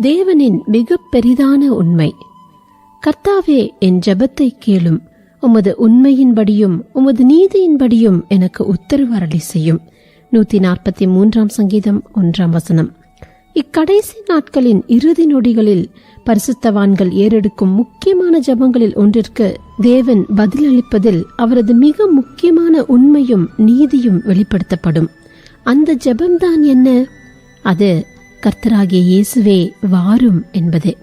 தேவனின் மிக பெரிதான உண்மை. கர்த்தாவே என் ஜபத்தை கேளும். உமது உண்மையின்படியும் உமது நீதியின்படியும் எனக்கு உத்தரவு அருளி செய்யும். நூத்தி நாற்பத்தி மூன்றாம் சங்கீதம் ஒன்றாம் வசனம். இக்கடைசி நாட்களின் இறுதி நொடிகளில் பரிசுத்தவான்கள் ஏறெடுக்கும் முக்கியமான ஜெபங்களில் ஒன்றிற்கு தேவன் பதிலளிப்பதில் அவரது மிக முக்கியமான உண்மையும் நீதியும் வெளிப்படுத்தப்படும். அந்த ஜபம்தான் என்ன? அது கர்த்தராகிய இயேசுவே வாரும் என்பதே.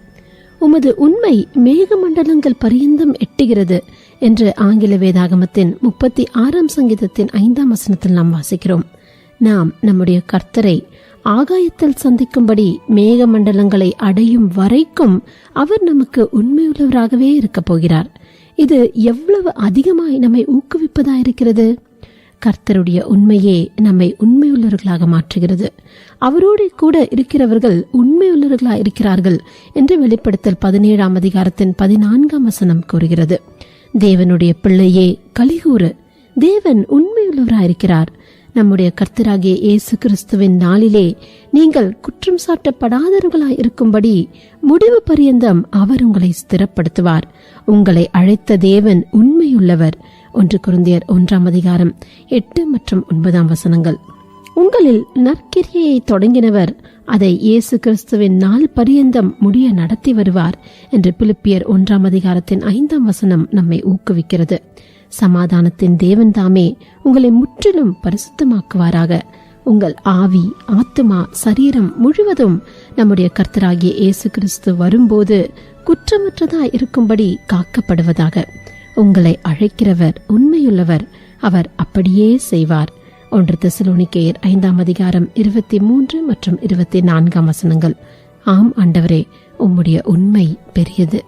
உமது உண்மை மேகமண்டலங்கள் பரியந்தம் எட்டுகிறது என்று ஆங்கில வேதாகமத்தின் முப்பத்தி ஆறாம் சங்கீதத்தின் ஐந்தாம் வசனத்தில் நாம் வாசிக்கிறோம். நாம் நம்முடைய கர்த்தரை ஆகாயத்தில் சந்திக்கும்படி மேகமண்டலங்களை அடையும் வரைக்கும் அவர் நமக்கு உண்மையுள்ளவராகவே இருக்கப் போகிறார். இது எவ்வளவு அதிகமாய் நம்மை ஊக்குவிப்பதாயிருக்கிறது? கர்த்தருடைய உண்மையே நம்மை உண்மையுள்ளவர்களாக மாற்றுகிறது. அவரோடு கூட இருக்கிறவர்கள் உண்மையுள்ளவர்களா இருக்கிறார்கள் என்று வெளிப்படுத்தல் பதினேழாம் அதிகாரத்தின் பதினான்காம் வசனம் கூறுகிறது. தேவனுடைய பிள்ளையே கலிகூறு தேவன் உண்மையுள்ளவராயிருக்கிறார் நம்முடைய கர்த்தராகிய இயேசு கிறிஸ்துவின் நாளிலே நீங்கள் குற்றம் சாட்டப்படாதவர்களாய் இருக்கும்படி முடிவு பரியந்தம் அவர் உங்களை ஸ்திரப்படுத்துவார். உங்களை அழைத்த தேவன் உண்மையுள்ளவர். ஒன்று குருந்தியர் ஒன்றாம் அதிகாரம் எட்டு மற்றும் ஒன்பதாம் வசனங்கள். உங்களில் நற்கிரியை தொடங்கினவர் அதை இயேசு கிறிஸ்துவின் நாள் பரியந்தம் முடிய நடத்தி வருவார் என்று பிலிப்பியர் ஒன்றாம் அதிகாரத்தின் ஐந்தாம் வசனம் நம்மை ஊக்குவிக்கிறது. சமாதானத்தின் தேவன்தாமே உங்களை முற்றிலும் பரிசுத்தமாக்குவாராக. உங்கள் ஆவி ஆத்துமா சரீரம் முழுவதும் நம்முடைய கர்த்தராகிய இயேசு கிறிஸ்து வரும்போது குற்றமற்றதாய் இருக்கும்படி காக்கப்படுவதாக. உங்களை அழைக்கிறவர் உண்மையுள்ளவர். அவர் அப்படியே செய்வார். ஒன்று தெசலோனிக்கேயர் ஐந்தாம் அதிகாரம் இருபத்தி மூன்று மற்றும் இருபத்தி நான்காம் வசனங்கள். ஆம் ஆண்டவரே உம்முடைய உண்மை பெரியது.